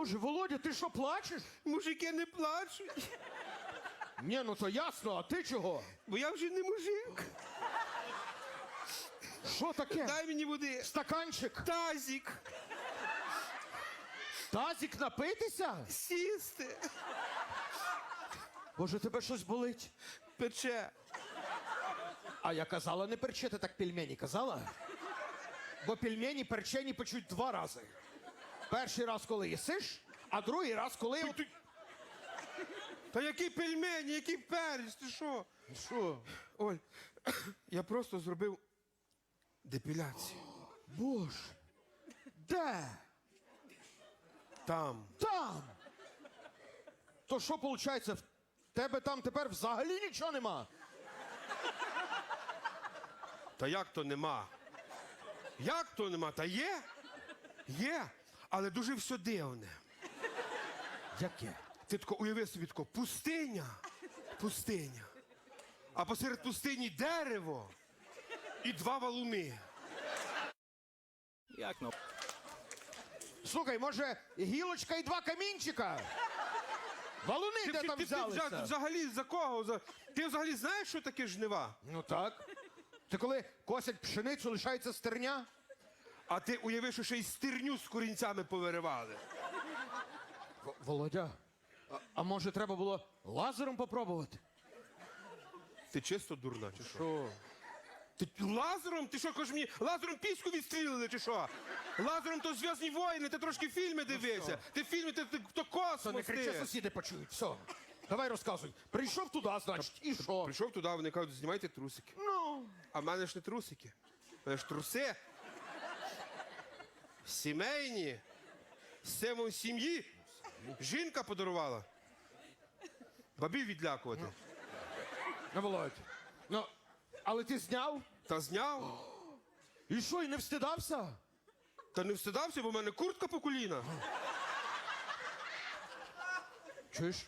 Боже, Володя, ти що плачеш? Мужики не плачуть, Ні, ну то ясно, а ти чого? бо я вже не мужик. Що таке? Дай мені води. Стаканчик, Тазик, тазик напитися? сісти, Боже, тебе щось болить. пече. А я казала не перчити, так пельмені казала. Бо пельмені перчені печуть два рази. Перший раз, коли їсиш, а другий раз, коли. от- Та які пельмені, який перець, ти що? Що? Оль, я просто зробив депіляцію. Боже. Де? Там. Там. То що виходить, в тебе там тепер взагалі нічого нема? Та як то нема? Як то нема? Та є? Є. Але дуже все дивне. Яке? Ти тако уяви собі тако, пустиня. Пустиня. А посеред пустині дерево і два валуни. Як ну? Слухай, може, гілочка і два камінчика? Валуни де там ти, взялися? вза- взагалі за кого? За... Ти взагалі знаєш, що таке жнива? Ну так. Ти коли косять пшеницю, лишається стерня? А ти уяви, що ще й стерню з корінцями повиривали. В- Володя, а, а може треба було лазером попробувати? Ти чисто дурна, чи що? Що? Ти лазером? Ти що, кажеш мені, лазером піську відстрілили, чи що? Лазером то зв'язні воїни, ти трошки фільми дивився. Ти фільми, ти, ти то Це космос. не кричи, ти. сусіди почують. Все. Давай розказуй. Прийшов туди, значить, і що? Прийшов туди, вони кажуть, знімайте трусики. Ну. А в мене ж не трусики. В мене ж труси. Сімейні. Символ сім'ї. Жінка подарувала. Бабів відлякувати. Ну, Володь. Ну, але ти зняв? Та зняв. І що, і не встидався? Та не встидався, бо в мене куртка по коліна. Чуєш?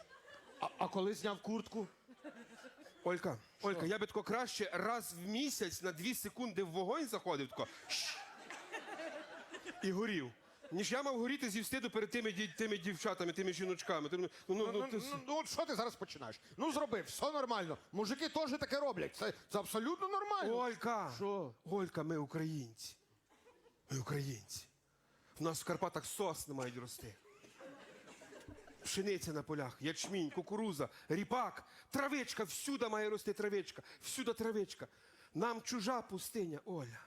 А, а коли зняв куртку? Олька, Олька, я би тако краще раз в місяць на дві секунди в вогонь заходив тако. «Щ». І горів. Ніж я мав горіти зі встиду перед тими, тими дівчатами, тими жіночками. Ти, ну, ну, ну, Ну, ти ну, ну, от що ти зараз починаєш? Ну, зроби, все нормально. Мужики теж таке роблять. Це, це абсолютно нормально. Олька! Що? Олька, ми українці. Ми українці. В нас в Карпатах сосни мають рости. Пшениця на полях, ячмінь, кукуруза, ріпак, травичка, всюди має рости травичка, всюди травичка. Нам чужа пустиня, Оля.